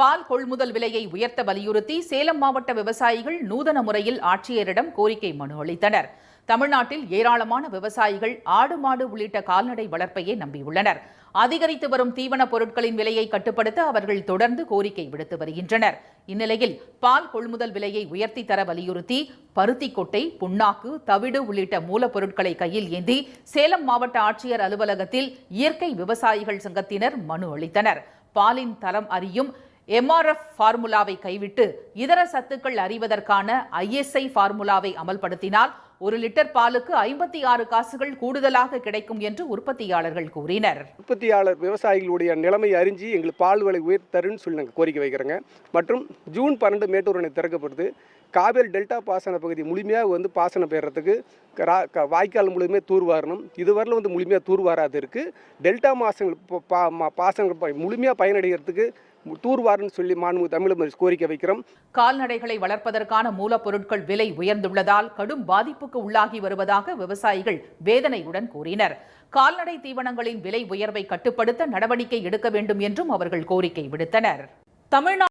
பால் கொள்முதல் விலையை உயர்த்த வலியுறுத்தி சேலம் மாவட்ட விவசாயிகள் நூதன முறையில் ஆட்சியரிடம் கோரிக்கை மனு அளித்தனர். தமிழ்நாட்டில் ஏராளமான விவசாயிகள் ஆடு மாடு உள்ளிட்ட கால்நடை வளர்ப்பையே நம்பியுள்ளனர். அதிகரித்து வரும் தீவனப் பொருட்களின் விலையை கட்டுப்படுத்த அவர்கள் தொடர்ந்து கோரிக்கை விடுத்து வருகின்றனர். இந்நிலையில் பால் கொள்முதல் விலையை உயர்த்தி தர வலியுறுத்தி பருத்திக்கொட்டை புண்ணாக்கு தவிடு உள்ளிட்ட மூலப்பொருட்களை கையில் ஏந்தி சேலம் மாவட்ட ஆட்சியர் அலுவலகத்தில் இயற்கை விவசாயிகள் சங்கத்தினர் மனு அளித்தனர். பாலின் தரம் அறியும் எம்ஆர்எஃப் ஃபார்முலாவை கைவிட்டு இதர சத்துக்கள் அறிவதற்கான ஐஎஸ்ஐ ஃபார்முலாவை அமல்படுத்தினால் ஒரு லிட்டர் பாலுக்கு ஐம்பத்தி ஆறு காசுகள் கூடுதலாக கிடைக்கும் என்று உற்பத்தியாளர்கள் கூறினர். உற்பத்தியாளர் விவசாயிகளுடைய நிலைமை அறிஞ்சு எங்களுக்கு பால் விலை உயர்த்தருன்னு சொல்லி நாங்கள் கோரிக்கை வைக்கிறோங்க. மற்றும் ஜூன் பன்னெண்டு மேட்டூர் அணை திறக்கப்படுது. காவேரி டெல்டா பாசன பகுதி முழுமையாக வந்து பாசனம் பெறத்துக்கு க- வாய்க்கால் முழுமையாக தூர்வாரணும் இதுவரையிலும் வந்து முழுமையாக தூர்வாராது இருக்குது டெல்டா மாசங்கள் பா மா- பாசனங்கள் முழுமையாக பயனடைகிறதுக்கு தூர்வார்னு சொல்லி மாண்பு தமிழ் கோரிக்கை வைக்கிறோம். கால்நடைகளை வளர்ப்பதற்கான மூலப்பொருட்கள் விலை உயர்ந்துள்ளதால் கடும் பாதிப்புக்கு உள்ளாகி வருவதாக விவசாயிகள் வேதனையுடன் கூறினர். கால்நடை தீவனங்களின் விலை உயர்வை கட்டுப்படுத்த நடவடிக்கை எடுக்க வேண்டும் என்றும் அவர்கள் கோரிக்கை விடுத்தனர். தமிழ்நாடு